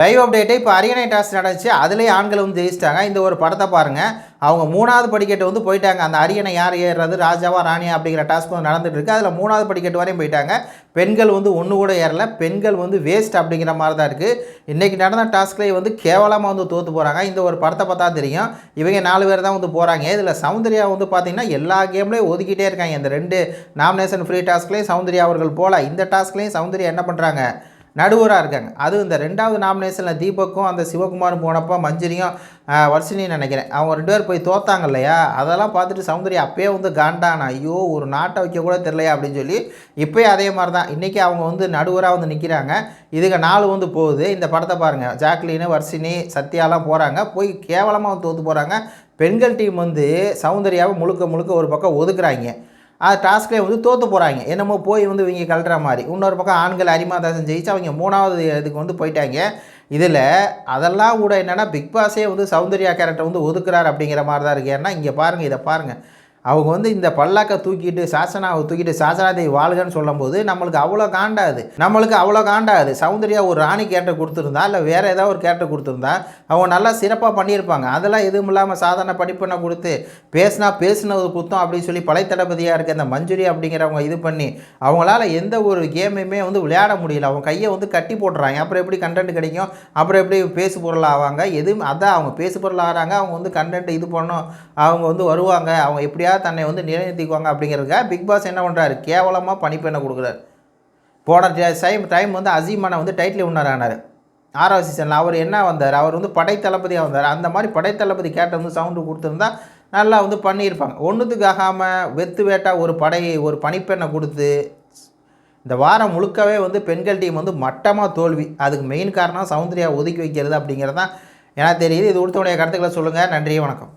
Live அப்டேட்டை இப்போ அரியணை டாஸ் நடந்துச்சு. அதுலேயே ஆண்கள் வந்து ஜெயிச்சிட்டாங்க. இந்த ஒரு படத்தை பாருங்கள் அவங்க மூணாவது படிக்கட்டு வந்து போயிட்டாங்க. அந்த அரியணை யார் ஏறுறது ராஜாவா ராணியா அப்படிங்கிற டாஸ்க் வந்து நடந்துகிட்டு இருக்குது அதில் மூணாவது படிக்கட்டு வரையும் போயிட்டாங்க. பெண்கள் வந்து ஒன்று கூட ஏறல. பெண்கள் வந்து வேஸ்ட் அப்படிங்கிற மாதிரி தான் இருக்குது இன்றைக்கி நடந்த டாஸ்க்லேயே வந்து கேவலமாக வந்து தோற்று போகிறாங்க இந்த ஒரு படத்தை பார்த்தா தெரியும். இவங்க நாலு பேர் தான் வந்து போகிறாங்க இதில் சௌந்தர்யா வந்து பார்த்திங்கன்னா எல்லா கேம்லேயும் ஒதுக்கிட்டே இருக்காங்க. இந்த ரெண்டு நாமினேஷன் ஃப்ரீ டாஸ்க்லேயும் சௌந்தர்யா அவர்கள் போகல இந்த டாஸ்க்லேயும் சௌந்தர்யா என்ன பண்ணுறாங்க நடுவராக இருக்காங்க. அதுவும் இந்த ரெண்டாவது நாமினேஷனில் தீபக்கும் அந்த சிவகுமாரும் போனப்போ மஞ்சரியும் வர்ஷினியும் நினைக்கிறேன். அவங்க ரெண்டு பேர் போய் தோத்தாங்க இல்லையா? அதெல்லாம் பார்த்துட்டு சௌந்தர்யா அப்பயே வந்து காண்டானா. ஐயோ ஒரு நாட்டை வைக்க கூட தெரிலையா அப்படின்னு சொல்லி இப்போயே அதே மாதிரி தான் இன்றைக்கி அவங்க வந்து நடுவராக வந்து நிற்கிறாங்க இதுக்கு நாலு வந்து போகுது. இந்த படத்தை பாருங்கள் ஜாக்லின்னு வர்ஷினி சத்யாலாம் போகிறாங்க போய் கேவலமாக வந்து தோற்று போகிறாங்க பெண்கள் டீம் வந்து சௌந்தர்யாவை முழுக்க முழுக்க ஒரு பக்கம் ஒதுக்குறாங்க. அது டாஸ்க்லேயே வந்து தோற்று போகிறாங்க என்னமோ போய் வந்து இவங்க கழட்டுற மாதிரி. இன்னொரு பக்கம் ஆண்கள் அரிமாதாசன் ஜெயிச்சு அவங்க மூணாவது இதுக்கு வந்து போயிட்டாங்க. இதில் அதெல்லாம் கூட என்னென்னா பிக்பாஸே வந்து சௌந்தர்யா கேரக்டர் வந்து ஒதுக்குறாரு அப்படிங்கிற மாதிரி தான் இருக்குது ஏன்னா இங்கே பாருங்கள் இதை பாருங்கள் அவங்க வந்து இந்த பல்லாக்கை தூக்கிட்டு சாசனாவை தூக்கிட்டு சாசனாதேவி வாழ்கன்னு சொல்லும்போது நம்மளுக்கு அவ்வளோ காண்டாது. நம்மளுக்கு அவ்வளோ காண்டாது. சௌந்தர்யா ஒரு ராணி கேரக்டர் கொடுத்துருந்தா இல்லை வேறு ஏதாவது ஒரு கேரக்டர் கொடுத்துருந்தா அவங்க நல்லா சிறப்பாக பண்ணியிருப்பாங்க. அதெல்லாம் எதுவும் இல்லாமல் சாதாரண படிப்பெண்ணை கொடுத்து பேசினா பேசினது குத்தம் அப்படின்னு சொல்லி பழைய தளபதியாக இருக்க அந்த மஞ்சுரி அப்படிங்கிறவங்க இது பண்ணி அவங்களால எந்த ஒரு கேமையுமே வந்து விளையாட முடியல. அவங்க கையை வந்து கட்டி போட்டுறாங்க. அப்புறம் எப்படி கண்டென்ட் கிடைக்கும்? அப்புறம் எப்படி பேசு பொருள் ஆவாங்க? எதுவும் அதான் அவங்க பேசு பொருள் ஆகிறாங்க. அவங்க வந்து கண்டென்ட் இது பண்ணும். அவங்க வந்து வருவாங்க. அவங்க எப்படியா எப்படியாவது தன்னை வந்து நிலைநிறுத்திக்குவாங்க அப்படிங்கிறதுக்காக பிக் பாஸ் என்ன பண்ணுறாரு கேவலமாக பணிப்பெண்ணை கொடுக்குறாரு. போன டைம் டைம் வந்து அசீமானை வந்து டைட்டில் வின்னர் ஆனார். ஆறாவது சீசனில் அவர் என்ன வந்தார்? அவர் வந்து படைத்தளபதியாக வந்தார். அந்த மாதிரி படைத்தளபதி கேட்ட வந்து சவுண்டு கொடுத்துருந்தா நல்லா வந்து பண்ணியிருப்பாங்க. ஒன்றுத்துக்கு ஆகாமல் வெத்து வேட்டா ஒரு படையை ஒரு பணிப்பெண்ணை கொடுத்து இந்த வாரம் முழுக்கவே வந்து பெண்கள் டீம் வந்து மட்டமாக தோல்வி. அதுக்கு மெயின் காரணம் சௌந்தர்யா ஒதுக்கி வைக்கிறது அப்படிங்கிறது தான் எனக்கு தெரியுது இது உடுத்தவுடைய கருத்துக்களை சொல்லுங்கள் நன்றி வணக்கம்.